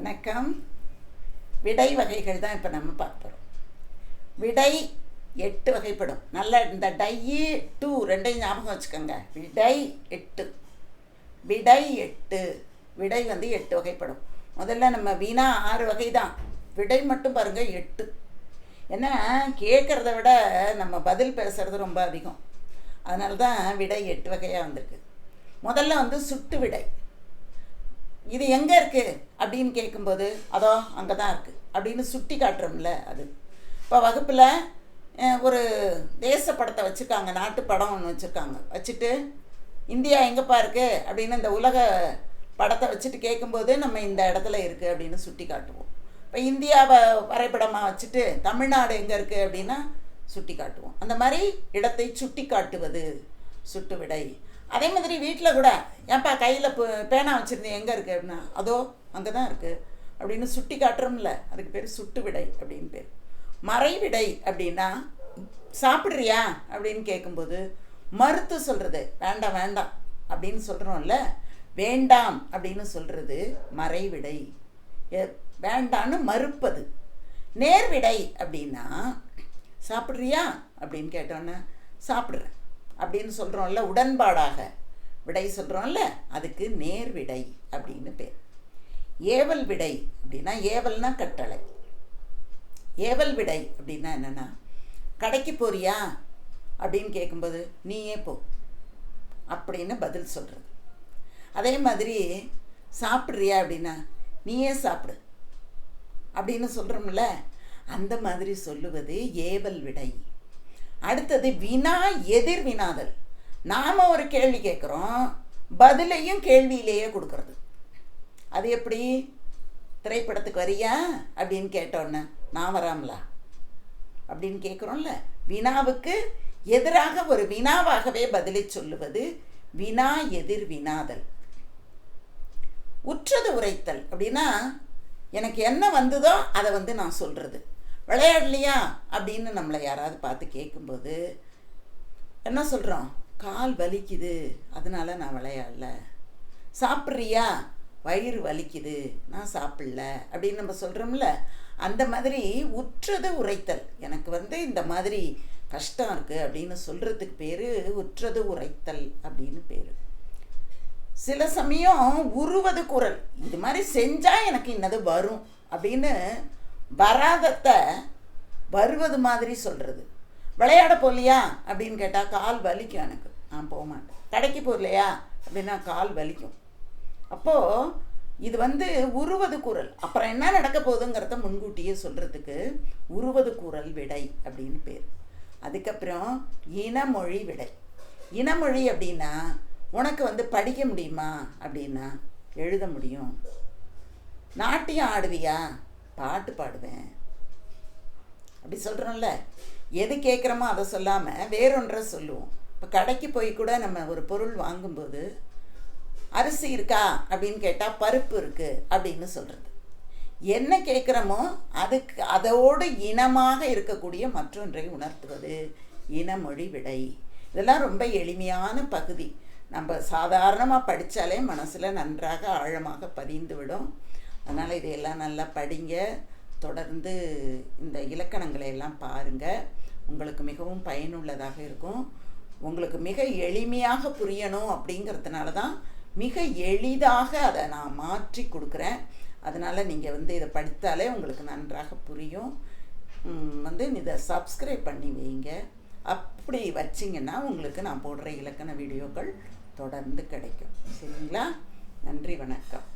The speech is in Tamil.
வணக்கம். விடை வகைகள் தான் இப்போ நம்ம பார்க்க போகிறோம் விடை எட்டு வகைப்படும். நல்ல இந்த டையி டூ ரெண்டையும் ஞாபகம் வச்சுக்கோங்க. விடை எட்டு. விடை எட்டு. விடை வந்து எட்டு வகைப்படும். முதல்ல நம்ம வீணா ஆறு வகை தான் விடை மட்டும் பாருங்கள் எட்டு. ஏன்னா கேட்குறத விட நம்ம பதில் பேசுகிறது ரொம்ப அதிகம். அதனால தான் விடை எட்டு வகையாக வந்திருக்கு. முதல்ல வந்து சுட்டு விடை. இது எங்கே இருக்குது அப்படின்னு கேட்கும்போது அதோ அங்கே தான் இருக்குது அப்படின்னு சுட்டி காட்டுறோம்ல அது. இப்போ வகுப்பில் ஒரு தேச படத்தை வச்சுருக்காங்க நாட்டு படம் ஒன்று வச்சுருக்காங்க. வச்சுட்டு இந்தியா எங்கேப்பா இருக்குது அப்படின்னு இந்த உலக படத்தை வச்சுட்டு கேட்கும்போது நம்ம இந்த இடத்துல இருக்குது அப்படின்னு சுட்டி காட்டுவோம். இப்போ இந்தியாவை வரைபடமாக வச்சுட்டு தமிழ்நாடு எங்கே இருக்குது அப்படின்னா சுட்டி காட்டுவோம். அந்த மாதிரி இடத்தை சுட்டி காட்டுவது சுட்டு விடை அதே மாதிரி வீட்டில் கூட ஏன்பா கையில் பேனா வச்சுருந்தேன் எங்கே இருக்குது அப்படின்னா அதோ அங்கே தான் இருக்குது அப்படின்னு சுட்டி காட்டுறோம்ல அதுக்கு பேர் சுட்டு விடை அப்படின்னு பேர் மறைவிடை அப்படின்னா சாப்பிட்றியா? அப்படின்னு கேட்கும்போது மறுத்து சொல்கிறது வேண்டாம் வேண்டாம் அப்படின்னு சொல்கிறோம்ல வேண்டாம் அப்படின்னு சொல்கிறது மறைவிடை எ- வேண்டான்னு மறுப்பது நேர்விடை அப்படின்னா சாப்பிட்றியா? அப்படின்னு கேட்டோன்னே சாப்பிட்றேன் அப்படின்னு சொல்கிறோம்ல உடன்பாடாக. விடை சொல்கிறோம்ல அதுக்கு நேர்விடை அப்படின்னு பேர். ஏவல் விடை அப்படின்னா ஏவல்னா கட்டளை. ஏவல் விடை அப்படின்னா என்னென்னா கடைக்கு போறியா அப்படின்னு கேட்கும்போது நீயே போ அப்படின்னு பதில் சொல்கிறது அதே மாதிரி சாப்பிட்றியா அப்படின்னா நீயே சாப்பிடு அப்படின்னு சொல்கிறோம்ல அந்த மாதிரி சொல்லுவது ஏவல் விடை. அடுத்தது வினா எதிர் வினாதல். நாம் ஒரு கேள்வி கேட்குறோம் பதிலையும் கேள்வியிலேயே கொடுக்கறது. அது எப்படி? திரைப்படத்துக்கு வரியா? அப்படின்னு கேட்டோன்னே நான் வராமலா? அப்படின்னு கேட்குறோம்ல. வினாவுக்கு எதிராக ஒரு வினாவாகவே பதிலை சொல்லுவது வினா எதிர் வினாதல். உற்றது உரைத்தல் அப்படின்னா எனக்கு என்ன வந்ததோ அதை வந்து நான் சொல்கிறது விளையாடலையா? அப்படின்னு நம்மளை யாராவது பார்த்து கேட்கும்போது என்ன சொல்கிறோம் கால் வலிக்குது அதனால நான் விளையாடல. சாப்பிட்றியா? வயிறு வலிக்குது நான் சாப்பிடல அப்படின்னு நம்ம சொல்கிறோம்ல அந்த மாதிரி உற்றது உரைத்தல். எனக்கு வந்து இந்த மாதிரி கஷ்டம் இருக்குது அப்படின்னு சொல்கிறதுக்கு பேர் உற்றது உரைத்தல் அப்படின்னு பேர். சில சமயம் உருவது குரல் இது மாதிரி செஞ்சால் எனக்கு இன்னது வரும் அப்படின்னு வராதத்தை வருவது மாதிரி சொல்கிறது விளையாட போகலையா அப்படின்னு கேட்டால் கால் வலிக்கும் எனக்கு. நான் போக மாட்டேன். கடைக்கு போகலையா? அப்படின்னா கால் வலிக்கும். அப்போது இது வந்து உருவது குரல். அப்புறம் என்ன நடக்க போகுதுங்கிறத முன்கூட்டியே சொல்கிறதுக்கு உருவது குரல் விடை அப்படின்னு பேர். அதுக்கப்புறம் இனமொழி விடை. இனமொழி அப்படின்னா உனக்கு வந்து படிக்க முடியுமா? அப்படின்னா எழுத முடியும். நாட்டியம் ஆடுவியா? பாட்டு பாடுவேன். அப்படி சொல்கிறோம்ல எது கேட்குறோமோ அதை சொல்லாமல் வேறொன்றை சொல்லுவோம். இப்போ கடைக்கு போய் கூட நம்ம ஒரு பொருள் வாங்கும்போது அரிசி இருக்கா அப்படின்னு கேட்டால் பருப்பு இருக்குது அப்படின்னு சொல்கிறது என்ன கேட்குறோமோ அதுக்கு அதோடு இனமாக இருக்கக்கூடிய மற்றொன்றை உணர்த்துவது. இனமொழி விடை. இதெல்லாம் ரொம்ப எளிமையான பகுதி. நம்ம சாதாரணமாக படித்தாலே மனசில் நன்றாக ஆழமாக பதிந்து விடும் அதனால் இதையெல்லாம் நல்லா படிங்க. தொடர்ந்து இந்த இலக்கணங்களை எல்லாம் பாருங்கள் உங்களுக்கு மிகவும் பயனுள்ளதாக இருக்கும். உங்களுக்கு மிக எளிமையாக புரியணும் அப்படிங்கிறதுனால தான் மிக எளிதாக அதை நான் மாற்றி கொடுக்குறேன். அதனால் நீங்கள் வந்து இதை படித்தாலே உங்களுக்கு நன்றாக புரியும். வந்து இதை சப்ஸ்கிரைப் பண்ணி வைங்க. அப்படி வச்சிங்கன்னா உங்களுக்கு நான் போடுற இலக்கண வீடியோக்கள் தொடர்ந்து கிடைக்கும். சரிங்களா? நன்றி வணக்கம்.